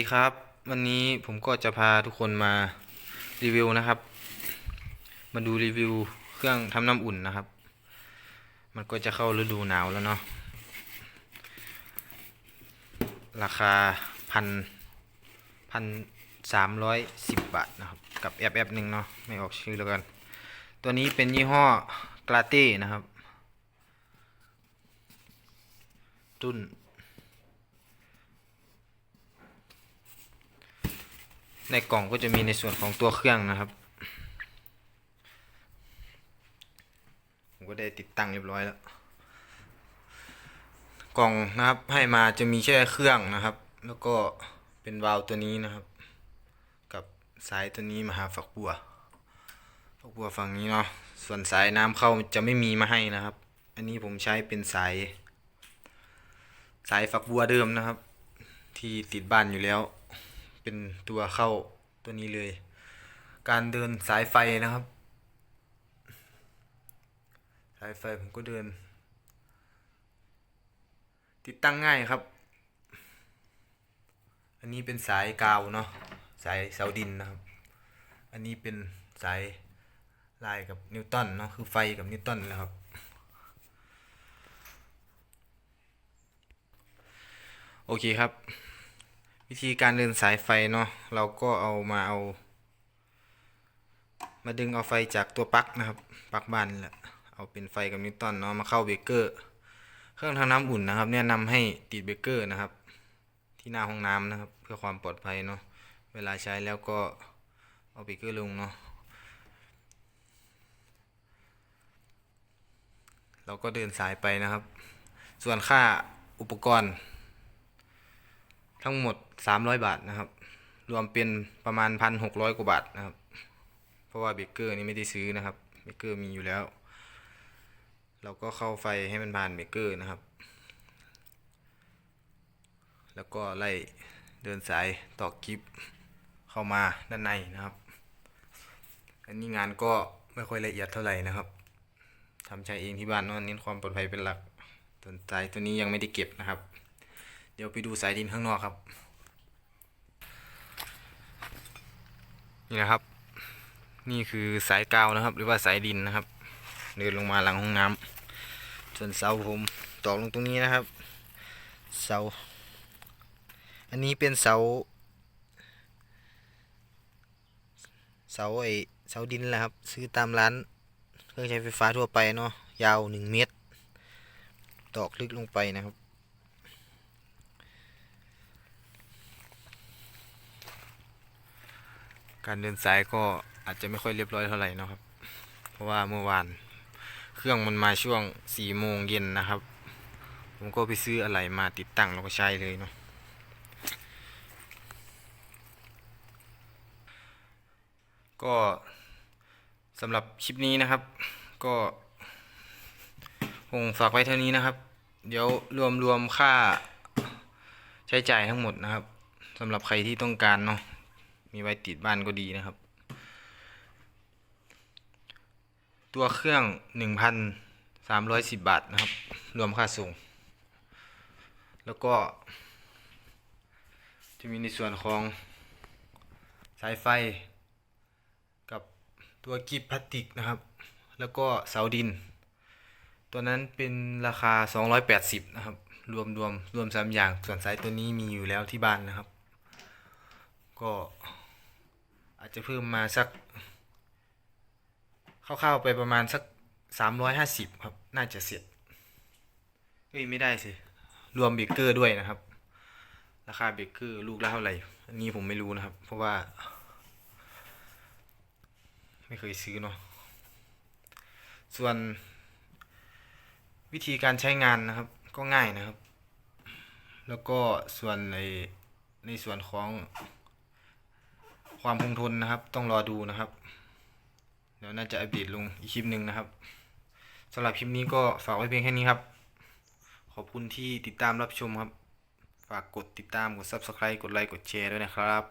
ดีครับ วันนี้ผมก็จะพาทุกคนมารีวิวนะครับ มาดูรีวิวเครื่องทำน้ำอุ่นนะครับ มันก็จะเข้าฤดูหนาวแล้วเนาะราคาพันพันสามร้อยสิบบาทนะครับ กับแอปแอปหนึ่งเนาะไม่ออกชื่อแล้วกัน ตัวนี้เป็นยี่ห้อกลาเต้นะครับ รุ่น ในกล่องก็จะมีในส่วนของตัวเครื่องนะครับ ผมก็ได้ติดตั้งเรียบร้อยแล้ว กล่องนะครับให้มาจะมีแค่เครื่องนะครับ แล้วก็เป็นวาล์วตัวนี้นะครับ กับสายตัวนี้มาหาฝักบัว ฝักบัวฝั่งนี้เนาะ ส่วนสายน้ำเข้าจะไม่มีมาให้นะครับ อันนี้ผมใช้เป็นสาย สายฝักบัวเดิมนะครับ ที่ติดบ้านอยู่แล้ว เป็นตัวเข้าตัวนี้เลย การเดินสายไฟนะครับ สายไฟผมก็เดิน ติดตั้งง่ายครับ อันนี้เป็นสายกาวเนาะสายเสาดินนะครับ อันนี้เป็นสายลายกับนิวตันเนาะคือไฟกับนิวตันนะครับ โอเคครับ วิธีการเดินสายไฟเนาะเราก็เอามาเอา มาดึงเอาไฟจากตัวปลั๊กนะครับปลั๊กบ้านแหละเอาเป็นไฟกับนิวตันเนาะมาเข้าเบรกเกอร์ เครื่องทำน้ำอุ่นนะครับแนะนำให้ติดเบรกเกอร์นะครับ ที่หน้าห้องน้ำนะครับ เพื่อความปลอดภัยเนาะเวลาใช้แล้วก็เอาเบรกเกอร์ลงเนาะเราก็เดินสายไปนะครับ ส่วนค่าอุปกรณ์ ทั้งหมด 300 บาทนะครับ รวมเป็นประมาณ 1,600 กว่าบาทนะครับ เพราะว่าเบเกอร์นี่ไม่ได้ซื้อนะครับ เบเกอร์มีอยู่แล้ว เราก็เข้าไฟให้มันผ่านเบเกอร์นะครับ แล้วก็ไล่เดินสายต่อกิฟเข้ามาด้านในนะครับ อันนี้งานก็ไม่ค่อยละเอียดเท่าไหร่นะครับทำใช้เองที่บ้านเนอนเน้นความปลอดภัยเป็นหลักส่วนสายตัวนี้ยังไม่ได้เก็บนะครับ ดี๋ยวไปดูสายดินข้างนอกครับ นี่นะครับ นี่คือสายกาวนะครับ หรือว่าสายดินนะครับ เดินลงมาหลังห้องน้ำส่วนเสาผมตอกลงตรงนี้นะครับ เสา อันนี้เป็นเสา เสาไอเสาดินแหละครับ ซื้อตามร้านเครื่องใช้ไฟฟ้าทั่วไปเนาะยาวหนึ่งเมตร ตอกลึกลงไปนะครับ การเดินสายก็อาจจะไม่ค่อยเรียบร้อยเท่าไหร่นะครับ เพราะว่าเมื่อวานเครื่องมันมาช่วงสี่โมงเย็นนะครับ ผมก็ไปซื้ออะไรมาติดตั้งแล้วก็ใช้เลยเนาะก็สำหรับคลิปนี้นะครับ ก็คงฝากไว้เท่านี้นะครับ เดี๋ยวรวมรวมค่าใช้จ่ายทั้งหมดนะครับสำหรับใครที่ต้องการเนาะ มีไว้ติดบ้านก็ดีนะครับ ตัวเครื่องหนึ่งพันสามร้อยสิบบาทนะครับ รวมค่าส่ง แล้วก็ จะมีในส่วนของสายไฟ กับตัวกีบพลาสติกนะครับ แล้วก็เสาดิน ตัวนั้นเป็นราคา 280 นะครับรวมรวมรวมสามอย่างส่วนสายตัวนี้มีอยู่แล้วที่บ้านนะครับ ก็ อาจจะเพิ่มมาสักคร่าวๆไปประมาณสักสามร้อยห้าสิบครับ น่าจะเสร็จเฮ้ยไม่ได้สิ รวมเบรกเกอร์ด้วยนะครับ ราคาเบรกเกอร์ลูกละเท่าไหร่ อันนี้ผมไม่รู้นะครับ เพราะว่า ไม่เคยซื้อเนาะ ส่วนวิธีการใช้งานนะครับ ก็ง่ายนะครับ แล้วก็ส่วนในในส่วนของ ความคงทนนะครับ ต้องรอดูนะครับ เดี๋ยวน่าจะอัปเดตลงอีกคลิปหนึ่งนะครับสำหรับคลิปนี้ก็ฝากไว้เพียงแค่นี้ครับ ขอบคุณที่ติดตามรับชมครับ ฝากกดติดตามกด subscribe กดไลค์กดแชร์ด้วยนะครับ